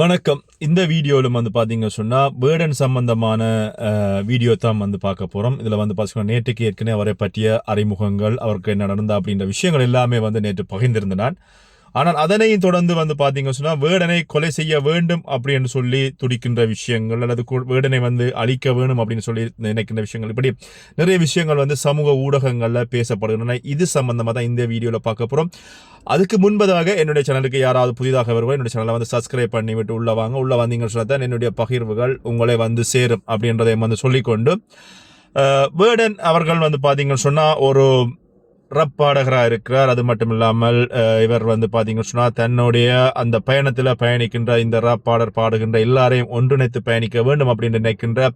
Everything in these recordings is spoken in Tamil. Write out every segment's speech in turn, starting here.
வணக்கம். இந்த வீடியோவில் வந்து பார்த்தீங்க சொன்னால் பேர்டன் சம்பந்தமான வீடியோ தான் வந்து பார்க்க போகிறோம் இதில் வந்து பார்த்தீங்கன்னா நேற்றுக்கு ஏற்கனவே அவரை பற்றிய அறிமுகங்கள் அவருக்கு என்ன நடந்தா அப்படின்ற விஷயங்கள் எல்லாமே வந்து நேற்று பகிர்ந்திருந்த நான். ஆனால் அதனையும் தொடர்ந்து வந்து பார்த்தீங்க சொன்னால் வேடனை கொலை செய்ய வேண்டும் அப்படின்னு சொல்லி துடிக்கின்ற விஷயங்கள் அல்லது வேடனை வந்து அழிக்க வேணும் அப்படின்னு சொல்லி நினைக்கின்ற விஷயங்கள் இப்படி நிறைய விஷயங்கள் வந்து சமூக ஊடகங்களில் பேசப்படுகின்றன. இது சம்பந்தமாக தான் இந்த வீடியோவில் பார்க்க போகிறோம் அதுக்கு முன்பதாக என்னுடைய சேனலுக்கு யாராவது புதிதாக வருவோம் என்னுடைய சேனலை வந்து சப்ஸ்கிரைப் பண்ணிவிட்டு உள்ள வாங்க. உள்ள வந்தீங்கன்னு சொன்னா தான் என்னுடைய பகிர்வுகள் உங்களை வந்து சேரும் அப்படின்றதை வந்து சொல்லிக்கொண்டு வேர்டன் அவர்கள் வந்து பார்த்தீங்கன்னு சொன்னால் ஒரு ரப் பாடகராக இருக்கிறார் அது மட்டும் இல்லாமல் இவர் வந்து பார்த்தீங்கன்னு சொன்னால் தன்னுடைய அந்த பயணத்தில் பயணிக்கின்ற இந்த ரப் பாடர் பாடுகின்ற எல்லாரையும் ஒன்றிணைத்து பயணிக்க வேண்டும் அப்படின்னு நினைக்கின்ற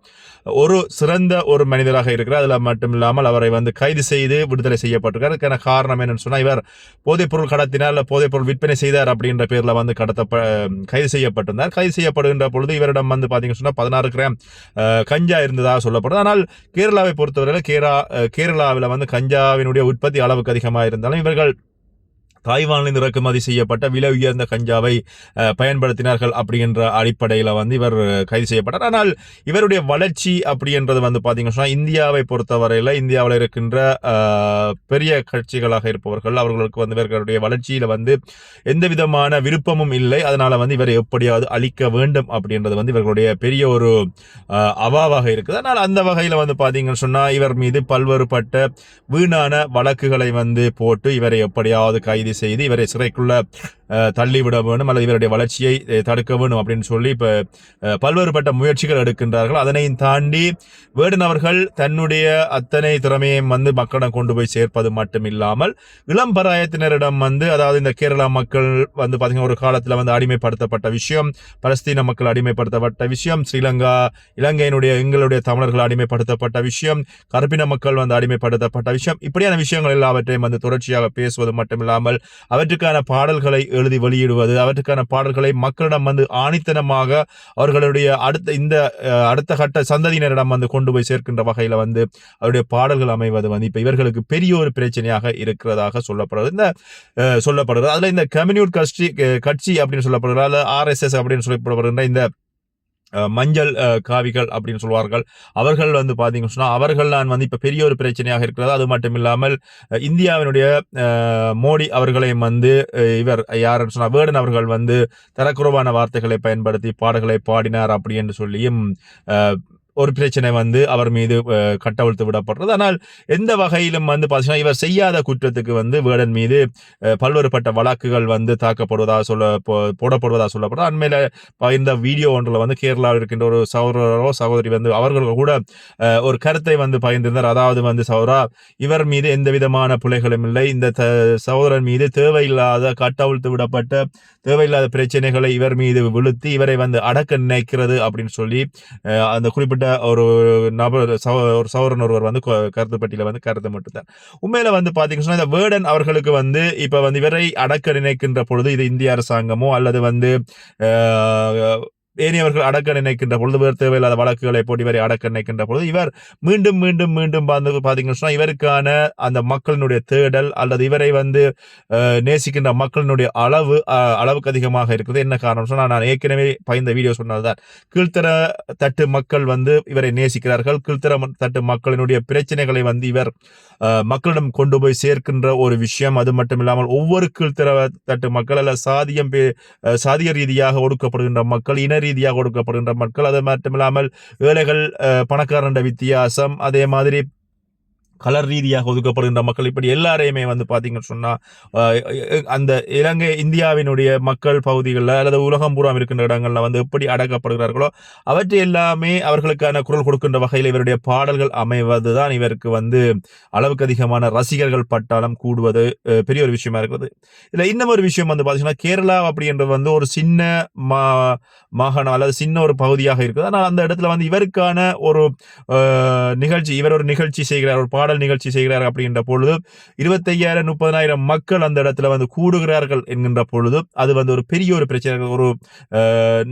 ஒரு சிறந்த ஒரு மனிதராக இருக்கிறார். அதில் மட்டும் இல்லாமல் அவரை வந்து கைது செய்து விடுதலை செய்யப்பட்டிருக்கார் அதுக்கான காரணம் என்னன்னு சொன்னால் இவர் போதைப்பொருள் கடத்தினார் இல்லை போதைப்பொருள் விற்பனை செய்தார் அப்படின்ற பேரில் வந்து கடத்த கைது செய்யப்பட்டிருந்தார். கைது செய்யப்படுகின்ற பொழுது இவரிடம் வந்து பார்த்தீங்கன்னு சொன்னால் பதினாறு கிராம் கஞ்சா இருந்ததாக சொல்லப்படுது. ஆனால் கேரளாவை பொறுத்தவரையில் கேரா கேரளாவில் வந்து கஞ்சாவினுடைய உற்பத்தி அளவுக்கு அதிகமாக இருந்தாலும் இவர்கள் தாய்வானிலிருந்து இறக்குமதி செய்யப்பட்ட விலை உயர்ந்த கஞ்சாவை பயன்படுத்தினார்கள் அப்படின்ற அடிப்படையில் வந்து இவர் கைது செய்யப்பட்டார். ஆனால் இவருடைய வளர்ச்சி அப்படின்றது வந்து பார்த்தீங்கன்னா சொன்னால் இந்தியாவை பொறுத்தவரையில் இந்தியாவில் இருக்கின்ற பெரிய கட்சிகளாக இருப்பவர்கள் அவர்களுக்கு வந்து இவர்களுடைய வளர்ச்சியில் வந்து எந்த விதமான விருப்பமும் இல்லை. அதனால் வந்து இவரை எப்படியாவது அழிக்க வேண்டும் அப்படின்றது வந்து இவர்களுடைய பெரிய ஒரு அவாவாக இருக்குது. ஆனால் அந்த வகையில் வந்து பார்த்தீங்கன்னு சொன்னால் இவர் மீது பல்வேறுபட்ட வீணான வழக்குகளை வந்து போட்டு இவரை எப்படியாவது கைது செய்து இவரை சிறைக்குள்ள தள்ளிவிட வேண்டும் அல்லது இவருடைய வளர்ச்சியை தடுக்க வேண்டும் அப்படின்னு சொல்லி இப்போ பல்வேறுபட்ட முயற்சிகள் எடுக்கின்றார்கள். அதனையும் தாண்டி வேடன் அவர்கள் தன்னுடைய அத்தனை திறமையும் வந்து மக்களிடம் கொண்டு போய் சேர்ப்பது மட்டும் இல்லாமல் இளம் பராயத்தினரிடம் வந்து அதாவது இந்த கேரளா மக்கள் வந்து பார்த்தீங்கன்னா ஒரு காலத்தில் வந்து அடிமைப்படுத்தப்பட்ட விஷயம் பலஸ்தீன மக்கள் அடிமைப்படுத்தப்பட்ட விஷயம் ஸ்ரீலங்கா இலங்கையினுடைய எங்களுடைய தமிழர்கள் அடிமைப்படுத்தப்பட்ட விஷயம் கருப்பின மக்கள் வந்து அடிமைப்படுத்தப்பட்ட விஷயம் இப்படியான விஷயங்கள் எல்லாவற்றையும் வந்து தொடர்ச்சியாக பேசுவது மட்டுமில்லாமல் அவற்றுக்கான பாடல்களை எழுதி வெளியிடுவது அவற்றுக்கான பாடல்களை மக்களிடம் வந்து ஆணித்தனமாக அவர்களுடைய அடுத்த இந்த அடுத்த கட்ட சந்ததியினரிடம் வந்து கொண்டு போய் சேர்க்கின்ற வகையில் வந்து அவருடைய பாடல்கள் அமைவது வந்து இப்போ இவர்களுக்கு பெரிய ஒரு பிரச்சனையாக இருக்கிறதாக சொல்லப்படுறது இந்த அஹ், சொல்லப்படுகிறது. அதில் இந்த கம்யூனிஸ்ட் கட்சி கட்சி அப்படின்னு சொல்லப்படுகிறது. அதில் ஆர்எஸ்எஸ் அப்படின்னு சொல்லப்படுகின்ற இந்த மஞ்சள் காவிகள் அப்படின்னு சொல்வார்கள் அவர்கள் வந்து பார்த்தீங்கன்னு சொன்னால் அவர்கள் நான் வந்து இப்போ பெரிய ஒரு பிரச்சனையாக இருக்கிறது. அது மட்டும் இல்லாமல் இந்தியாவினுடைய மோடி அவர்களையும் வந்து இவர் யாருன்னு சொன்னால் வேடன் அவர்கள் வந்து தரக்குறைவான வார்த்தைகளை பயன்படுத்தி பாடல்களை பாடினார் அப்படி என்று சொல்லியும் ஒரு பிரச்சனை வந்து அவர் மீது அஹ், கட்டவிழ்த்து விடப்படுறது. ஆனால் எந்த வகையிலும் வந்து பார்த்தீங்கன்னா இவர் செய்யாத குற்றத்துக்கு வந்து வேடன் மீது பல்வேறுபட்ட வழக்குகள் வந்து தாக்கப்படுவதாக சொல்ல போ- போடப்படுவதாக சொல்லப்படுது. அண்மையில் இந்த வீடியோ ஒன்றில் வந்து கேரளாவில் இருக்கின்ற ஒரு சகோதரரோ சகோதரி வந்து அவர்கள் கூட ஒரு கருத்தை வந்து பகிர்ந்திருந்தார். அதாவது வந்து சௌரா இவர் மீது எந்த விதமான பிழைகளும் இல்லை. இந்த த- சகோதரன் மீது தேவையில்லாத கட்டவிழ்த்து விடப்பட்ட தேவையில்லாத பிரச்சனைகளை இவர் மீது விழுத்தி இவரை வந்து அடக்க நினைக்கிறது அப்படின்னு சொல்லி அந்த குறிப்பிட்ட ஒரு நபர் சகோ- ஒரு சௌரன் ஒருவர் வந்து கொ- கருத்து பட்டியல வந்து கருத்து மட்டும்தான். உண்மையில வந்து பாத்தீங்கன்னா சொன்னா, இந்த வேர்டன் அவர்களுக்கு வந்து இப்ப வந்து இவரை அடக்க நினைக்கின்ற பொழுது இது இந்திய அரசாங்கமோ அல்லது வந்து ஏனையவர்கள் அடக்க நினைக்கின்ற பொழுது வேறு தேவையில்லாத வழக்குகளை போட்டு இவரை அடக்க நினைக்கின்ற பொழுது இவர் மீண்டும் மீண்டும் மீண்டும் வந்து பார்த்தீங்கன்னு சொன்னால் இவருக்கான அந்த மக்களினுடைய தேடல் அல்லது இவரை வந்து நேசிக்கின்ற மக்களினுடைய அளவு அளவுக்கு அதிகமாக இருக்குது. என்ன காரணம் சொன்னால் நான் ஏற்கனவே பயந்த வீடியோ சொன்னதுதான். கீழ்த்தர தட்டு மக்கள் வந்து இவரை நேசிக்கிறார்கள். கீழ்த்தர தட்டு மக்களினுடைய பிரச்சனைகளை வந்து இவர் மக்களிடம் கொண்டு போய் சேர்க்கின்ற ஒரு விஷயம். அது மட்டும் இல்லாமல் ஒவ்வொரு கீழ்த்தர தட்டு மக்கள் அல்ல சாதியம் பே- சாதிய ரீதியாக ஒடுக்கப்படுகின்ற மக்கள் இன ரீதியாக கொடுக்கப்படுகின்ற மக்கள். அது மட்டுமில்லாமல் ஏழைகள் அஹ், பணக்காரண்ட வித்தியாசம் அதே மாதிரி கலர் ரீதியாக ஒதுக்கப்படுகின்ற மக்கள். இப்படி எல்லாரையுமே வந்து பார்த்தீங்கன்னு சொன்னால் அந்த இலங்கை இந்தியாவினுடைய மக்கள் பகுதிகளில் அல்லது உலகம் பூராம் இருக்கின்ற இடங்களில் வந்து எப்படி அடக்கப்படுகிறார்களோ அவற்றை எல்லாமே அவர்களுக்கான குரல் கொடுக்கின்ற வகையில் இவருடைய பாடல்கள் அமைவது தான் இவருக்கு வந்து அளவுக்கு அதிகமான ரசிகர்கள் பட்டாளம் கூடுவது பெரிய ஒரு விஷயமா இருக்கிறது. இதில் இன்னும் ஒரு விஷயம் வந்து பார்த்தீங்கன்னா கேரளா அப்படின்றது வந்து ஒரு சின்ன மா மாகாணம் அல்லது சின்ன ஒரு பகுதியாக இருக்குது. ஆனால் அந்த இடத்துல வந்து இவருக்கான ஒரு நிகழ்ச்சி இவர் ஒரு நிகழ்ச்சி செய்கிறார் ஒரு பாடல் பாடல் நிகழ்ச்சி செய்கிறார் அப்படின்ற பொழுது இருபத்தையாயிரம் முப்பதாயிரம் மக்கள் அந்த இடத்துல வந்து கூடுகிறார்கள் என்கின்ற பொழுது அது வந்து ஒரு பெரிய ஒரு பிரச்சனை. ஒரு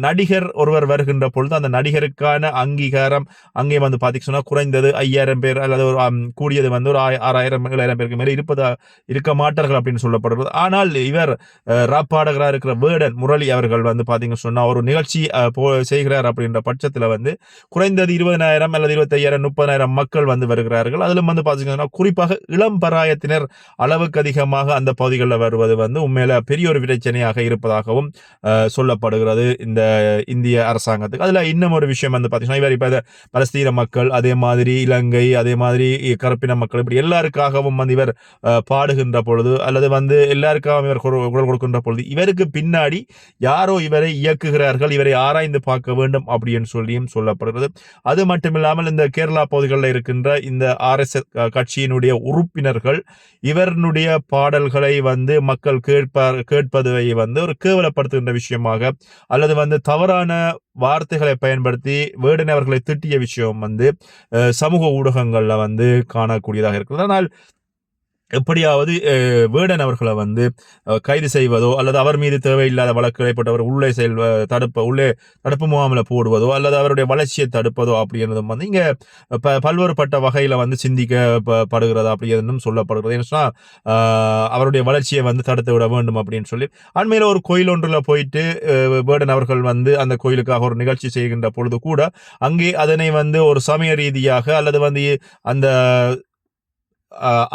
நடிகர் ஒருவர் வருகின்ற பொழுது அந்த நடிகருக்கான அங்கீகாரம் அங்கே வந்து பார்த்தீங்கன்னா சொன்னா குறைந்தது ஐயாயிரம் பேர் அல்லது ஒரு கூடியது வந்து ஒரு ஆறாயிரம் ஏழாயிரம் பேருக்கு மேலே இருப்பதா இருக்க மாட்டார்கள் அப்படின்னு சொல்லப்படுறது ஆனால் இவர் ராப்பாடகராக இருக்கிற வேடன் முரளி அவர்கள் வந்து பார்த்தீங்க சொன்னால் ஒரு நிகழ்ச்சி போ செய்கிறார் அப்படின்ற பட்சத்தில் வந்து குறைந்தது இருபதனாயிரம் அல்லது இருபத்தையாயிரம் முப்பதாயிரம் மக்கள் வந்து வருகிறார்கள். அதிலும் வந்து பார்த்தீங்கன்னா குறிப்பாக இளம் பராயத்தினர் அளவுக்கு அதிகமாக அந்த பகுதிகளில் வருவது வந்து உண்மையில பெரிய ஒரு பிரச்சனையாக இருப்பதாகவும் சொல்லப்படுகிறது இந்த இந்திய அரசாங்கத்துக்கு. அதில் இன்னும் ஒரு விஷயம் வந்து பார்த்தீங்கன்னா இவர் இப்ப பலஸ்தீன மக்கள் அதே மாதிரி இலங்கை அதே மாதிரி கருப்பின மக்கள் இப்படி எல்லாருக்காகவும் வந்து இவர் பாடுகின்ற பொழுது அல்லது வந்து எல்லாருக்காகவும் இவர் குரல் குரல் கொடுக்கின்ற பொழுது இவருக்கு பின்னாடி யாரோ இவரை இயக்குகிறார்கள் இவரை ஆராய்ந்து பார்க்க வேண்டும் அப்படின்னு சொல்லியும் சொல்லப்படுகிறது. அது மட்டுமில்லாமல் இந்த கேரளா பகுதிகளில் இருக்கின்ற இந்த ஆர்எஸ்எஸ் கட்சியினுடைய உறுப்பினர்கள் இவருடைய பாடல்களை வந்து மக்கள் கேட்பார் கேட்பதை வந்து ஒரு கேவலப்படுத்துகின்ற விஷயமாக அல்லது வந்து தவறான வார்த்தைகளை பயன்படுத்தி வேடன் அவர்களை திட்டிய விஷயம் வந்து சமூக ஊடகங்களில் வந்து காணக்கூடியதாக இருக்கிறது. ஆனால் எப்படியாவது வேடன் அவர்களை வந்து கைது செய்வதோ அல்லது அவர் மீது தேவையில்லாத வழக்குகளை போட்டவர் உள்ளே செல்வ தடுப்ப உள்ளே தடுப்பு முகாமில் போடுவதோ அல்லது அவருடைய வளர்ச்சியை தடுப்பதோ அப்படின்றதும் வந்து இங்கே ப பல்வேறுபட்ட வகையில் வந்து சிந்திக்கப்படுகிறது அப்படின்னும் சொல்லப்படுகிறது. ஏன்னு அவருடைய வளர்ச்சியை வந்து தடுத்து விட வேண்டும் அப்படின்னு சொல்லி. அண்மையில் ஒரு கோயில் ஒன்றில் போயிட்டு வேடன் அவர்கள் வந்து அந்த கோயிலுக்காக ஒரு நிகழ்ச்சி செய்கின்ற பொழுது கூட அங்கே அதனை வந்து ஒரு சமய ரீதியாக அல்லது வந்து அந்த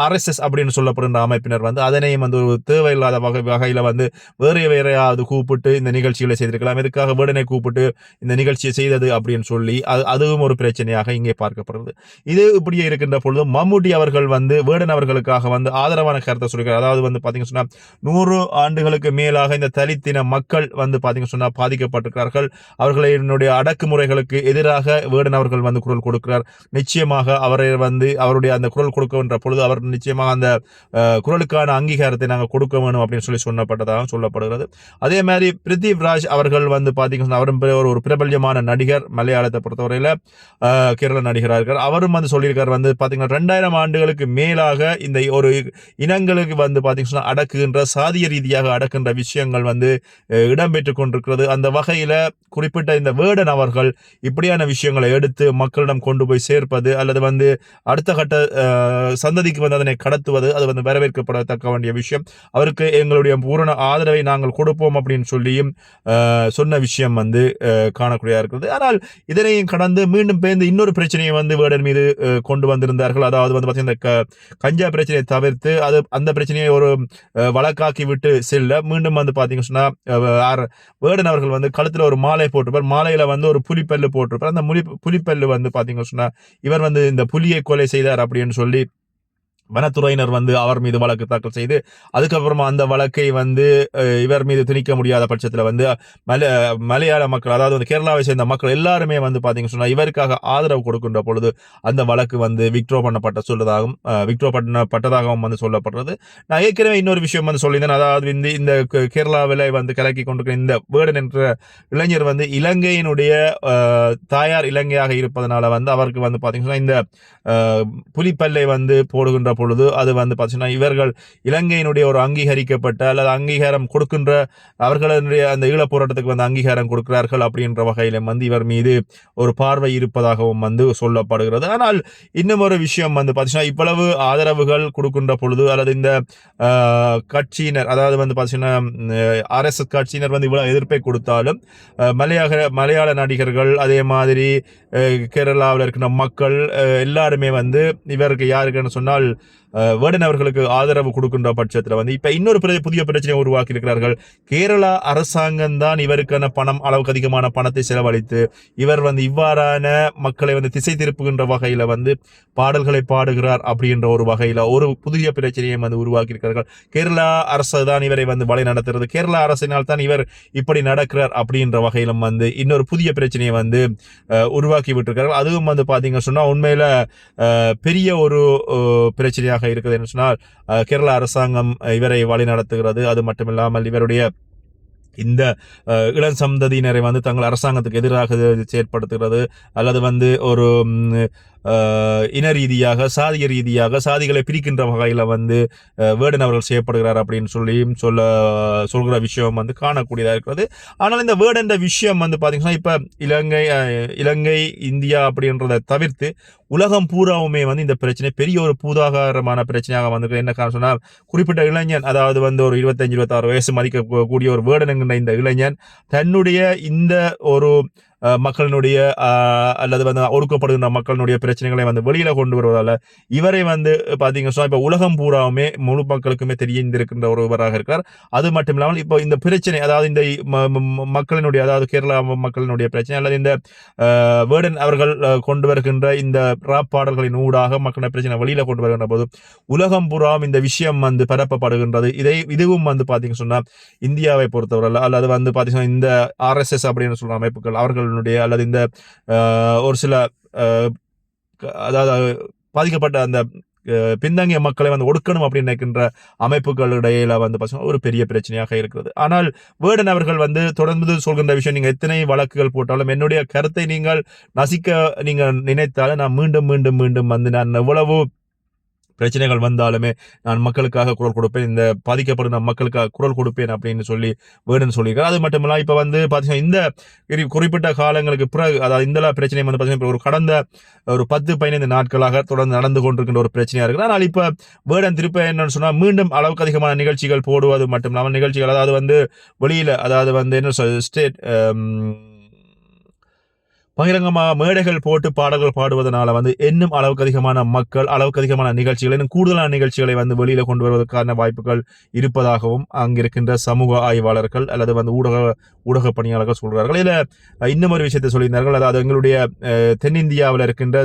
ஆர்எஸ்எஸ் அப்படின்னு சொல்லப்படுகின்ற அமைப்பினர் வந்து அதனையும் வந்து ஒரு தேவையில்லாத வகை வகையில் வந்து வேறு வேறையாவது கூப்பிட்டு இந்த நிகழ்ச்சிகளை செய்திருக்கலாம். இதுக்காக வேடனை கூப்பிட்டு இந்த நிகழ்ச்சியை செய்தது அப்படின்னு சொல்லி அது அதுவும் ஒரு பிரச்சனையாக இங்கே பார்க்கப்படுறது இது இப்படியே இருக்கின்ற பொழுது மம்முட்டி அவர்கள் வந்து வேடன் அவர்களுக்காக வந்து ஆதரவான கருத்தை சொல்லியிருக்கார் அதாவது வந்து பார்த்தீங்கன்னு சொன்னால் நூறு ஆண்டுகளுக்கு மேலாக இந்த தலித்தின மக்கள் வந்து பார்த்தீங்கன்னு சொன்னால் பாதிக்கப்பட்டிருக்கிறார்கள். அவர்களினுடைய அடக்குமுறைகளுக்கு எதிராக வேடன் அவர்கள் வந்து குரல் கொடுக்கிறார். நிச்சயமாக அவரை வந்து அவருடைய அந்த குரல் கொடுக்கின்ற பொழுது அவர் நிச்சயமாக அந்த குரலுக்கான அங்கீகாரத்தை நாங்கள் கொடுக்க வேணும் அப்படின்னு சொல்லி சொன்னப்பட்டதாக சொல்லப்படுகிறது. அதே மாதிரி பிரித்திவ் ராஜ் அவர்கள் வந்து பார்த்தீங்கன்னா அவரும் ஒரு பிரபல்யமான நடிகர். மலையாளத்தை பொறுத்தவரையில் கேரள நடிகராக இருக்கார். அவரும் வந்து சொல்லியிருக்கார் வந்து பார்த்தீங்கன்னா ரெண்டாயிரம் ஆண்டுகளுக்கு மேலாக இந்த ஒரு இனங்களுக்கு வந்து பார்த்தீங்கன்னா அடக்குகின்ற சாதிய ரீதியாக அடக்குகின்ற விஷயங்கள் வந்து இடம்பெற்று கொண்டிருக்கிறது. அந்த வகையில் குறிப்பிட்ட இந்த வேடன் அவர்கள் இப்படியான விஷயங்களை எடுத்து மக்களிடம் கொண்டு போய் சேர்ப்பது அல்லது வந்து அடுத்த கட்ட சந்ததிக்கு வந்து அதனை கடத்துவது அது வந்து வரவேற்கப்படத்தக்க வேண்டிய விஷயம். அவருக்கு எங்களுடைய பூரண ஆதரவை நாங்கள் கொடுப்போம் அப்படின்னு சொல்லியும் சொன்ன விஷயம் வந்து காணக்கூடியதாக இருக்கிறது. ஆனால் இதனையும் கடந்து மீண்டும் பேர்ந்து இன்னொரு பிரச்சனையை வந்து வேடன் மீது கொண்டு வந்திருந்தார்கள். அதாவது வந்து பார்த்தீங்கன்னா இந்த க- கஞ்சா பிரச்சனையை தவிர்த்து அது அந்த பிரச்சனையை ஒரு வழக்காக்கி விட்டு செல்ல மீண்டும் வந்து பார்த்தீங்கன்னு சொன்னால் ஆர் வேடன் அவர்கள் வந்து கழுத்தில் ஒரு மாலை போட்டிருப்பார். மாலையில் வந்து ஒரு புலிப்பல்லு போட்டிருப்பார். அந்த முலி புலிப்பல்லு வந்து பார்த்தீங்கன்னு சொன்னால் இவர் வந்து இந்த புலியை கொலை செய்தார் அப்படின்னு சொல்லி வனத்துறையினர் வந்து அவர் மீது வழக்கு தாக்கல் செய்து அதுக்கப்புறமா அந்த வழக்கை வந்து இவர் மீது திணிக்க முடியாத பட்சத்தில் வந்து மல மலையாள மக்கள் அதாவது வந்து கேரளாவை சேர்ந்த மக்கள் எல்லாருமே வந்து பார்த்தீங்கன்னு சொன்னால் இவருக்காக ஆதரவு கொடுக்கின்ற பொழுது அந்த வழக்கு வந்து விக்ட்ரோ பண்ணப்பட்ட சொல்லதாகவும் விக்ட்ரோ பண்ணப்பட்டதாகவும் வந்து சொல்லப்படுறது. நான் ஏற்கனவே இன்னொரு விஷயம் வந்து சொல்லியிருந்தேன். அதாவது இந்த இந்த கேரளாவில் வந்து கலக்கி கொண்டிருக்கிற இந்த வேர்டன் என்ற இளைஞர் வந்து இலங்கையினுடைய தாயார் இலங்கையாக இருப்பதனால வந்து அவருக்கு வந்து பார்த்தீங்கன்னா இந்த புலிப்பல்லை வந்து போடுகின்ற பொழுது அது வந்து பார்த்தீங்கன்னா இவர்கள் இலங்கையினுடைய ஒரு அங்கீகரிக்கப்பட்ட அல்லது அங்கீகாரம் கொடுக்கின்ற அவர்களுடைய அந்த ஈழப் போராட்டத்துக்கு வந்து அங்கீகாரம் கொடுக்கிறார்கள் அப்படின்ற வகையில் வந்து இவர் மீது ஒரு பார்வை இருப்பதாகவும் வந்து சொல்லப்படுகிறது. ஆனால் இன்னும் ஒரு விஷயம் வந்து பார்த்தீங்கன்னா இவ்வளவு ஆதரவுகள் கொடுக்கின்ற பொழுது அல்லது இந்த கட்சியினர் அதாவது வந்து பார்த்தீங்கன்னா ஆர்எஸ்எஸ் கட்சியினர் வந்து இவ்வளவு எதிர்ப்பை கொடுத்தாலும் அஹ், மலையாள மலையாள நடிகர்கள் அதே மாதிரி கேரளாவில் இருக்கிற மக்கள் எல்லாருமே வந்து இவருக்கு யாருக்குன்னு சொன்னால் வேடன் அவர்களுக்கு ஆதரவு கொடுக்கின்ற பட்சத்தில் வந்து இப்போ இன்னொரு பிர- புதிய பிரச்சனையை உருவாக்கி இருக்கிறார்கள் கேரளா அரசாங்கம் தான் இவருக்கான பணம் அளவுக்கு அதிகமான பணத்தை செலவழித்து இவர் வந்து இவ்வாறான மக்களை வந்து திசை திருப்புகின்ற வகையில் வந்து பாடல்களை பாடுகிறார் அப்படின்ற ஒரு வகையில் ஒரு புதிய பிரச்சனையை வந்து உருவாக்கி இருக்கிறார்கள் கேரளா அரசு தான் இவரை வந்து வழி நடத்துறது. கேரளா அரசினால் தான் இவர் இப்படி நடக்கிறார் அப்படின்ற வகையிலும் வந்து இன்னொரு புதிய பிரச்சனையை வந்து உருவாக்கி விட்டிருக்கிறார்கள். அதுவும் வந்து பார்த்தீங்க சொன்னால் உண்மையில் பெரிய ஒரு பிரச்சனையாக பிரச்சனையாக இருக்குது என்று சொன்னால் கேரள அரசாங்கம் இவரை வழி நடத்துகிறது அது மட்டுமில்லாமல் இவருடைய இந்த இளம் சந்ததியினரை வந்து தங்கள் அரசாங்கத்துக்கு எதிராக செயற்படுத்துகிறது. அல்லது வந்து ஒரு இன ரீதியாக சாதிய ரீதியாக சாதிகளை பிரிக்கின்ற வகையில் வந்து வேடன் அவர்கள் செய்யப்படுகிறார் அப்படின்னு சொல்லியும் சொல்ல சொல்கிற விஷயம் வந்து காணக்கூடியதாக இருக்கிறது. ஆனால் இந்த வேர்டுன்ற விஷயம் வந்து பார்த்திங்கன்னா இப்போ இலங்கை இலங்கை இந்தியா அப்படின்றத தவிர்த்து உலகம் பூராவுமே வந்து இந்த பிரச்சனை பெரிய ஒரு பூதாகாரமான பிரச்சனையாக வந்து என்ன காரணம் சொன்னால் குறிப்பிட்ட இளைஞன் அதாவது வந்து ஒரு இருபத்தஞ்சு இருபத்தாறு வயசு மதிக்கக்கூடிய ஒரு வேர்டன் என்கின்ற இந்த இளைஞன் தன்னுடைய இந்த ஒரு மக்களினுடைய அல்லது வந்து ஒடுக்கப்படுகின்ற மக்களினுடைய பிரச்சனைகளை வந்து வெளியில கொண்டு வருவதால் இவரை வந்து பாத்தீங்க சொன்னால் இப்போ உலகம் பூராவுமே முழு மக்களுக்குமே தெரிந்திருக்கின்ற ஒருவராக இருக்கிறார். அது மட்டும் இல்லாமல் இப்போ இந்த பிரச்சனை அதாவது இந்த மக்களினுடைய அதாவது கேரளா மக்களினுடைய பிரச்சனை அல்லது இந்த வேர்டன் அவர்கள் கொண்டு வருகின்ற இந்த ராப் பாடல்களின் ஊடாக மக்களின் பிரச்சனை வெளியில கொண்டு வருகின்ற போது உலகம் பூராவும் இந்த விஷயம் வந்து பரப்பப்படுகின்றது. இதை இதுவும் வந்து பாத்தீங்க சொன்னால் இந்தியாவை பொறுத்தவரை அல்லது வந்து பார்த்தீங்கன்னா இந்த ஆர்எஸ்எஸ் அப்படின்னு சொல்ற அமைப்புகள் அவர்கள் மக்களினுடைய அல்லது இந்த ஒரு சில க- அதாவது பாதிக்கப்பட்ட அந்த பின்தங்கிய மக்களை வந்து ஒடுக்கணும் அப்படின்னு நினைக்கின்ற அமைப்புகளிடையில வந்து பார்த்தீங்கன்னா ஒரு பெரிய பிரச்சனையாக இருக்கிறது. ஆனால் வேர்டன் அவர்கள் வந்து தொடர்ந்து சொல்கின்ற விஷயம் நீங்கள் எத்தனை வழக்குகள் போட்டாலும் என்னுடைய கருத்தை நீங்கள் நசிக்க நீங்கள் நினைத்தாலும் நான் மீண்டும் மீண்டும் மீண்டும் வந்து நான் எவ்வளவு பிரச்சனைகள் வந்தாலுமே நான் மக்களுக்காக குரல் கொடுப்பேன். இந்த பாதிக்கப்படும் நான் மக்களுக்காக குரல் கொடுப்பேன் அப்படின்னு சொல்லி வேணும்னு சொல்லியிருக்காரு. அது மட்டும் இல்லாமல் இப்போ வந்து பார்த்தீங்கன்னா இந்த குறிப்பிட்ட காலங்களுக்கு பிறகு அதாவது இந்த பிரச்சனை வந்து பார்த்தீங்கன்னா ஒரு கடந்த ஒரு பத்து பதினைந்து நாட்களாக தொடர்ந்து நடந்து கொண்டிருக்கின்ற ஒரு பிரச்சனையாக இருக்குது. ஆனால் இப்போ வேர்டன் திருப்ப என்னன்னு சொன்னால் மீண்டும் அளவுக்கு அதிகமான நிகழ்ச்சிகள் போடுவது மட்டும் இல்லாமல் நிகழ்ச்சிகள் அதாவது வந்து வெளியில் அதாவது வந்து என்ன சொல் ஸ்டேட் பகிரங்கமாக மேடைகள் போட்டு பாடல்கள் பாடுவதனால வந்து இன்னும் அளவுக்கு அதிகமான மக்கள் அளவுக்கு அதிகமான நிகழ்ச்சிகள் இன்னும் கூடுதலான நிகழ்ச்சிகளை வந்து வெளியில கொண்டு வருவதற்கான வாய்ப்புகள் இருப்பதாகவும் அங்கிருக்கின்ற சமூக ஆய்வாளர்கள் அல்லது வந்து ஊடக ஊடக பணியாளர்கள் சொல்கிறார்கள் இல்லை இன்னும் ஒரு விஷயத்தை சொல்லியிருந்தார்கள். அதாவது எங்களுடைய தென்னிந்தியாவில் இருக்கின்ற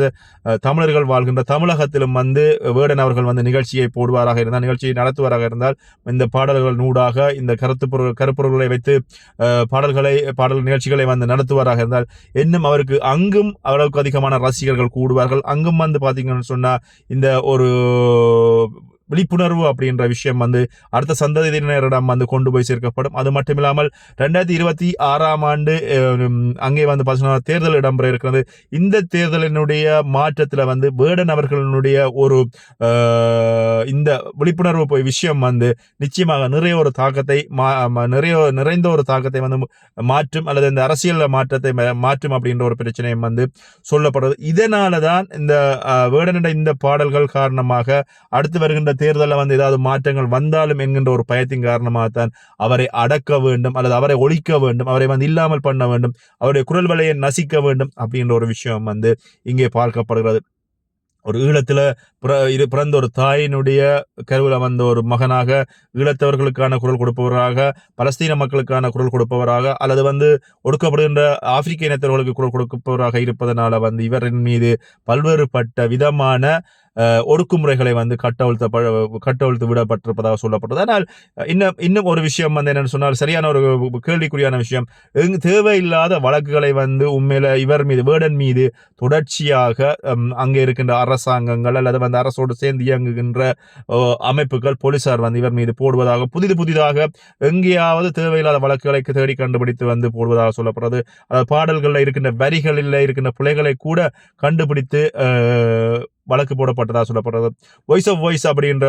தமிழர்கள் வாழ்கின்ற தமிழகத்திலும் வந்து வேடன் அவர்கள் வந்து நிகழ்ச்சியை போடுவாராக இருந்தால் நிகழ்ச்சியை நடத்துவாராக இருந்தால் இந்த பாடல்கள் நூடாக இந்த கருத்து பொருள் கருப்பொருள்களை வைத்து பாடல்களை பாடல் நிகழ்ச்சிகளை வந்து நடத்துவாராக இருந்தால் இன்னும் அவருக்கு அங்கும் அளவுக்கு அதிகமான ரசிகர்கள் கூடுவார்கள். அங்கும் வந்து பார்த்தீங்கன்னு சொன்னால் இந்த ஒரு விழிப்புணர்வு அப்படின்ற விஷயம் வந்து அடுத்த சந்ததியினரிடம் வந்து கொண்டு போய் சேர்க்கப்படும். அது மட்டும் இல்லாமல் ரெண்டாயிரத்தி இருபத்தி ஆறாம் ஆண்டு அங்கே வந்து பார்த்தீங்கன்னா தேர்தல் இடம்பெற இருக்கிறது. இந்த தேர்தலினுடைய மாற்றத்தில் வந்து வேடன் அவர்களுடைய ஒரு இந்த விழிப்புணர்வு போய் விஷயம் வந்து நிச்சயமாக நிறைய ஒரு தாக்கத்தை மா- ம- நிறைய நிறைந்த ஒரு தாக்கத்தை வந்து மாற்றும் அல்லது இந்த அரசியல் மாற்றத்தை மாற்றும் அப்படின்ற ஒரு பிரச்சனையும் வந்து சொல்லப்படுறது இதனால தான் இந்த வேடனிட இந்த பாடல்கள் காரணமாக அடுத்து வருகின்ற தேர்தலில் வந்து ஏதாவது மாற்றங்கள் வந்தாலும் என்கின்ற ஒரு பயத்தின் காரணமாக தான் அவரை அடக்க வேண்டும் அல்லது அவரை ஒழிக்க வேண்டும் அவரை வந்து இல்லாமல் பண்ண வேண்டும் அவருடைய குரல் வலையை நசிக்க வேண்டும் அப்படின்ற ஒரு விஷயம் வந்து இங்கே பார்க்கப்படுகிறது. ஒரு ஈழத்தில் பிற இரு பிறந்த ஒரு தாயினுடைய கருவில் வந்த ஒரு மகனாக ஈழத்தவர்களுக்கான குரல் கொடுப்பவராக பலஸ்தீன மக்களுக்கான குரல் கொடுப்பவராக அல்லது வந்து ஒடுக்கப்படுகின்ற ஆப்பிரிக்க இனத்தவர்களுக்கு குரல் கொடுப்பவராக இருப்பதனால வந்து இவரின் மீது பல்வேறுபட்ட விதமான ஒடுக்குமுறைகளை வந்து கட்டவிழ்த்த கட்டவிழ்த்து விடப்பட்டிருப்பதாக சொல்லப்பட்டது. ஆனால் இன்னும் இன்னும் ஒரு விஷயம் வந்து என்னென்னு சொன்னால் சரியான ஒரு கேள்விக்குறியான விஷயம். எங்கு தேவையில்லாத வழக்குகளை வந்து உண்மையில இவர் மீது வேர்டன் மீது தொடர்ச்சியாக அங்கே இருக்கின்ற அரசாங்கங்கள் அல்லது வந்து அரசோடு சேர்ந்து இயங்குகின்ற ஓ, அமைப்புகள் போலீசார் வந்து இவர் மீது போடுவதாக புதிது புதிதாக எங்கேயாவது தேவையில்லாத வழக்குகளை தேடி கண்டுபிடித்து வந்து போடுவதாக சொல்லப்படுறது. அதாவது பாடல்களில் இருக்கின்ற வரிகளில் இருக்கின்ற பிழைகளை கூட கண்டுபிடித்து வழக்கு போடப்பட்டதாக சொல்லப்படுறது. வாய்ஸ் ஆஃப் வாய்ஸ் அப்படின்ற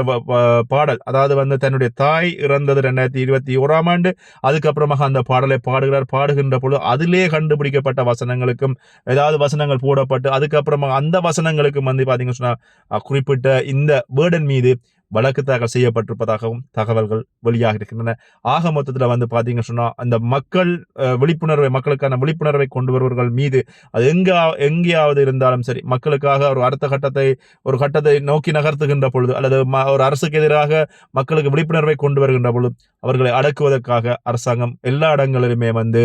பாடல் அதாவது வந்து தன்னுடைய தாய் இறந்தது ரெண்டாயிரத்தி இருபத்தி ஓராம் ஆண்டு அதுக்கப்புறமாக அந்த பாடலை பாடுகிறார் பாடுகின்ற பொழுது அதிலே கண்டுபிடிக்கப்பட்ட வசனங்களுக்கும் ஏதாவது வசனங்கள் போடப்பட்டு அதுக்கப்புறமா அந்த வசனங்களுக்கும் வந்து பார்த்தீங்கன்னு சொன்னால் குறிப்பிட்ட இந்த வேர்டன் மீது வழக்கு தாக்கல் செய்யப்பட்டிருப்பதாகவும் தகவல்கள் வெளியாக இருக்கின்றன. ஆக மொத்தத்தில் வந்து பார்த்தீங்கன்னு சொன்னால் அந்த மக்கள் விழிப்புணர்வை மக்களுக்கான விழிப்புணர்வை கொண்டு வருவர்கள் மீது அது எங்கா எங்கேயாவது இருந்தாலும் சரி மக்களுக்காக ஒரு அடுத்த கட்டத்தை ஒரு கட்டத்தை நோக்கி நகர்த்துகின்ற பொழுது அல்லது ம- ஒரு அரசுக்கு எதிராக மக்களுக்கு விழிப்புணர்வை கொண்டு வருகின்ற பொழுது அவர்களை அடக்குவதற்காக அரசாங்கம் எல்லா இடங்களிலுமே வந்து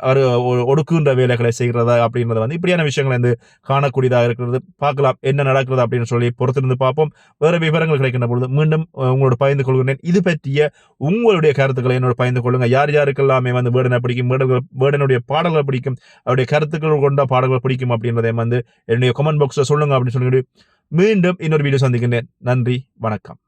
அவர் ஒ- ஒடுக்குகின்ற வேலைகளை செய்கிறதா அப்படின்றத வந்து இப்படியான விஷயங்கள் வந்து காணக்கூடியதாக இருக்கிறது. பார்க்கலாம் என்ன நடக்கிறது அப்படின்னு சொல்லி பொறுத்திருந்து பார்ப்போம். வேறு விவரங்கள் கிடைக்கின்ற பொழுது மீண்டும் உங்களோட பகிர்ந்து கொள்கிறேன் இது பற்றிய உங்களுடைய கருத்துக்களை என்னோட பகிர்ந்து கொள்ளுங்க யார் யாருக்கெல்லாமே வந்து வேடனை பிடிக்கும் வேடல்கள் வேடனுடைய பாடல்களை பிடிக்கும் அவருடைய கருத்துக்கள் கொண்ட பாடல்கள் பிடிக்கும் அப்படின்றதே வந்து என்னுடைய கமெண்ட் பாக்ஸில் சொல்லுங்க அப்படின்னு சொல்லிட்டு மீண்டும் இன்னொரு வீடியோ சந்திக்கின்றேன். நன்றி வணக்கம்.